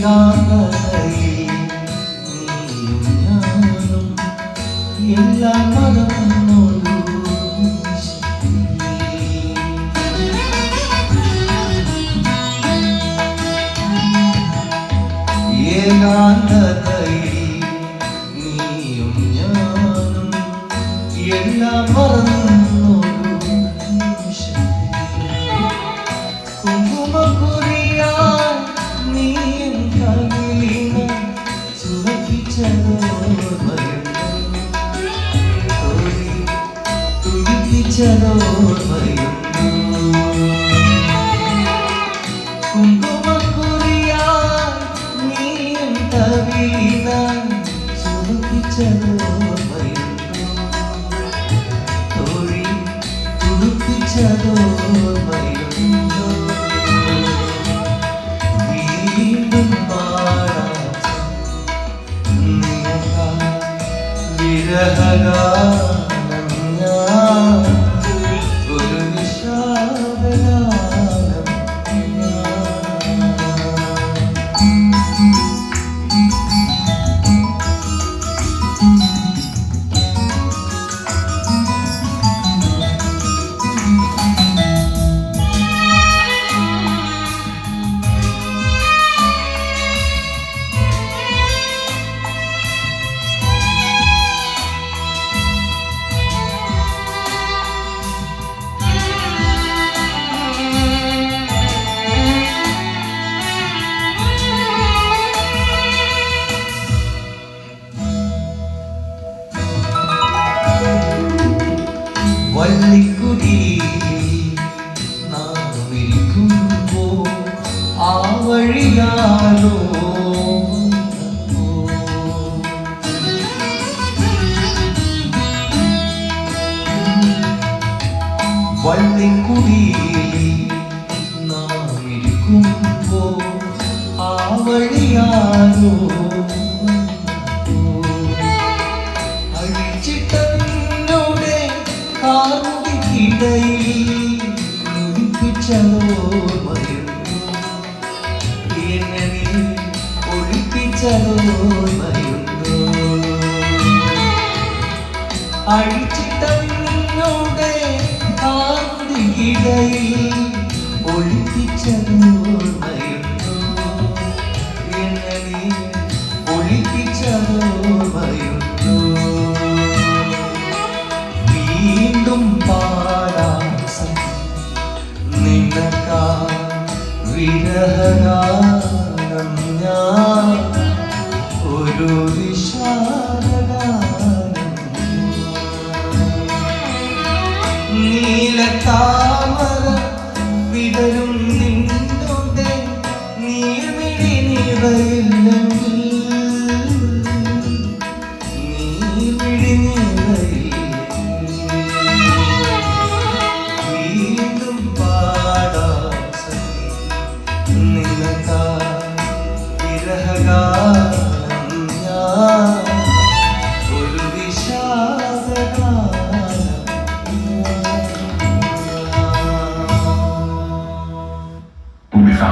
ഏകാന്തതയിൽ നീയും ഞാനും എല്ലാം മറന്നൊരു നിശയിൽ. തുടിപ്പിച്ചതോർമ്മയുണ്ട്. കുങ്കുമക്കുറിയാൻ നീയും കവിളിന ചുവപ്പിച്ചതോർമ്മയുണ്ട്. തൊഴി തുടിപ്പിച്ചതോർമ്മയുണ്ട്. വീണ്ടും പാടാം വിരഹഗാനം വള്ളിക്കുടി നാം നിൽക്കുമ്പോൾ ആ വഴിയാലോ. വള്ളിക്കുടിയിൽ നാം നിൽക്കുമ്പോൾ ആ വഴിയാലോ. ഒളിപ്പിച്ചതോർമ്മയുണ്ടോ അഴിച്ചിട്ടോടെ കാന്തിയിടയിൽ ഒളിപ്പിച്ചതോർമ്മയുണ്ടോ